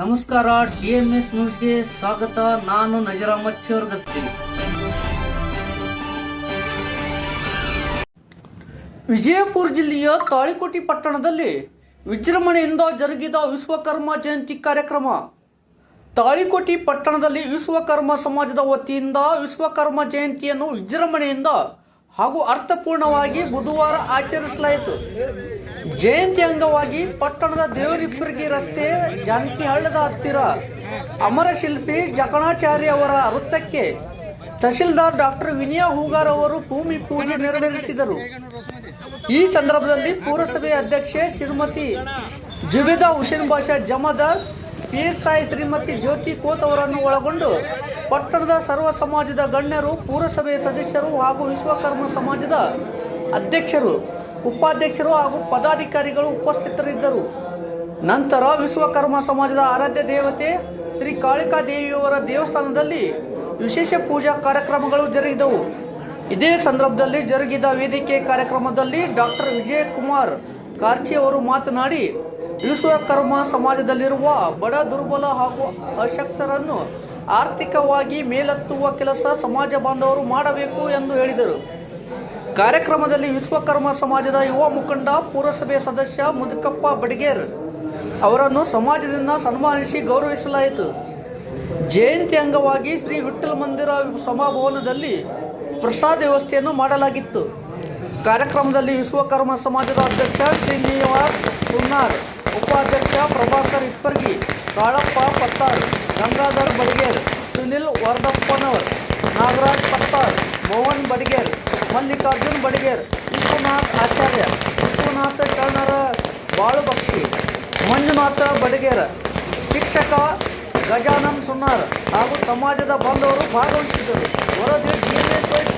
ನಮಸ್ಕಾರ D M S ನ್ಯೂಸ್ಗೆ ಸ್ವಾಗತ. ನಾನು ನಜರ್ ಚೋರ್ಗಸ್ತಿ ವಿಜಯಪುರ ಜಿಲ್ಲೆಯ ತಾಳಿಕೋಟಿ ಪಟ್ಟಣದಲ್ಲಿ ವಿಜೃಂಭಣೆಯಿಂದ ಜರುಗಿದ ವಿಶ್ವಕರ್ಮ ಜಯಂತಿ ಕಾರ್ಯಕ್ರಮ. ತಾಳಿಕೋಟಿ ಪಟ್ಟಣದಲ್ಲಿ ವಿಶ್ವಕರ್ಮ ಸಮಾಜದ ವತಿಯಿಂದ ವಿಶ್ವಕರ್ಮ ಜಯಂತಿಯನ್ನು ವಿಜೃಂಭಣೆಯಿಂದ ಹಾಗೂ ಅರ್ಥಪೂರ್ಣವಾಗಿ ಬುಧವಾರ ಆಚರಿಸಲಾಯಿತು. ಜಯಂತಿ ಅಂಗವಾಗಿ ಪಟ್ಟಣದ ದೇವರಿಪ್ಪರಿಗೆ ರಸ್ತೆ ಜಾನಕಿ ಹಳ್ಳದ ಹತ್ತಿರ. ಅಮರ ಶಿಲ್ಪಿ ಜಕಣಾಚಾರ್ಯ ಅವರ ವೃತ್ತಕ್ಕೆ ತಹಶೀಲ್ದಾರ್ ಡಾಕ್ಟರ್ ವಿನಯ ಹೂಗಾರ್ ಅವರು ಭೂಮಿ ಪೂಜೆ ನೆರವೇರಿಸಿದರು. ಈ ಸಂದರ್ಭದಲ್ಲಿ ಪುರಸಭೆ ಅಧ್ಯಕ್ಷೆ ಶ್ರೀಮತಿ ಜುಬೇದಾ ಹುಸೇನ್ ಬಾಷಾ ಜಮಾದಾರ್, ಪಿಎಸ್ಐ ಶ್ರೀಮತಿ ಜ್ಯೋತಿ ಕೋತ್ ಅವರನ್ನು ಒಳಗೊಂಡು ಪಟ್ಟಣದ ಸರ್ವ ಸಮಾಜದ ಗಣ್ಯರು, ಪುರಸಭೆಯ ಸದಸ್ಯರು ಹಾಗೂ ವಿಶ್ವಕರ್ಮ ಸಮಾಜದ ಅಧ್ಯಕ್ಷರು ಉಪಾಧ್ಯಕ್ಷರು ಹಾಗೂ ಪದಾಧಿಕಾರಿಗಳು ಉಪಸ್ಥಿತರಿದ್ದರು. ನಂತರ ವಿಶ್ವಕರ್ಮ ಸಮಾಜದ ಆರಾಧ್ಯ ದೇವತೆ ಶ್ರೀ ಕಾಳಿಕಾ ದೇವಿಯವರ ದೇವಸ್ಥಾನದಲ್ಲಿ ವಿಶೇಷ ಪೂಜಾ ಕಾರ್ಯಕ್ರಮಗಳು ಜರುಗಿದವು. ಇದೇ ಸಂದರ್ಭದಲ್ಲಿ ಜರುಗಿದ ವೇದಿಕೆ ಕಾರ್ಯಕ್ರಮದಲ್ಲಿ ಡಾಕ್ಟರ್ ವಿಜಯಕುಮಾರ್ ಕಾರ್ಚಿ ಅವರು ಮಾತನಾಡಿ, ವಿಶ್ವಕರ್ಮ ಸಮಾಜದಲ್ಲಿರುವ ಬಡ, ದುರ್ಬಲ ಹಾಗೂ ಅಶಕ್ತರನ್ನು ಆರ್ಥಿಕವಾಗಿ ಮೇಲೆತ್ತುವ ಕೆಲಸ ಸಮಾಜ ಬಾಂಧವರು ಮಾಡಬೇಕು ಎಂದು ಹೇಳಿದರು. ಕಾರ್ಯಕ್ರಮದಲ್ಲಿ ವಿಶ್ವಕರ್ಮ ಸಮಾಜದ ಯುವ ಮುಖಂಡ ಪುರಸಭೆ ಸದಸ್ಯ ಮುದುಕಪ್ಪ ಬಡಿಗೇರ್ ಅವರನ್ನು ಸಮಾಜದಿಂದ ಸನ್ಮಾನಿಸಿ ಗೌರವಿಸಲಾಯಿತು. ಜಯಂತಿ ಅಂಗವಾಗಿ ಶ್ರೀ ವಿಠಲ್ ಮಂದಿರ ಸಮಾಭವನದಲ್ಲಿ ಪ್ರಸಾದ ವ್ಯವಸ್ಥೆಯನ್ನು ಮಾಡಲಾಗಿತ್ತು. ಕಾರ್ಯಕ್ರಮದಲ್ಲಿ ವಿಶ್ವಕರ್ಮ ಸಮಾಜದ ಅಧ್ಯಕ್ಷ ಶ್ರೀನಿವಾಸ್ ಸುನ್ನಾರ್, ಉಪಾಧ್ಯಕ್ಷ ಪ್ರಭಾಕರ್ ಇಪ್ಪರ್ಗಿ, ಕಾಳಪ್ಪ ಪತ್ತಾರ್, ಗಂಗಾಧರ್ ಬಡಿಗೇರ್, ಸುನಿಲ್ ವರ್ಧಪ್ಪನವರ್, ನಾಗರಾಜ್ ಪತ್ತಾರ್, ಮೋಹನ್ ಬಡಿಗೇರ್ ಮಲ್ಲಿಕಾರ್ಜುನ್ ಬಡಿಗೇರ್, ವಿಶ್ವನಾಥ್ ಆಚಾರ್ಯ, ವಿಶ್ವನಾಥ ಶರಣರ ಬಾಳುಬಕ್ಷಿ, ಮಂಜುನಾಥ ಬಡಿಗೇರ್, ಶಿಕ್ಷಕ ಗಜಾನಂದ್ ಸುನ್ನಾರ್ ಹಾಗೂ ಸಮಾಜದ ಬಾಂಧವರು ಭಾಗವಹಿಸಿದ್ದರು. ವರದಿ ಎನ್ ಎಸ್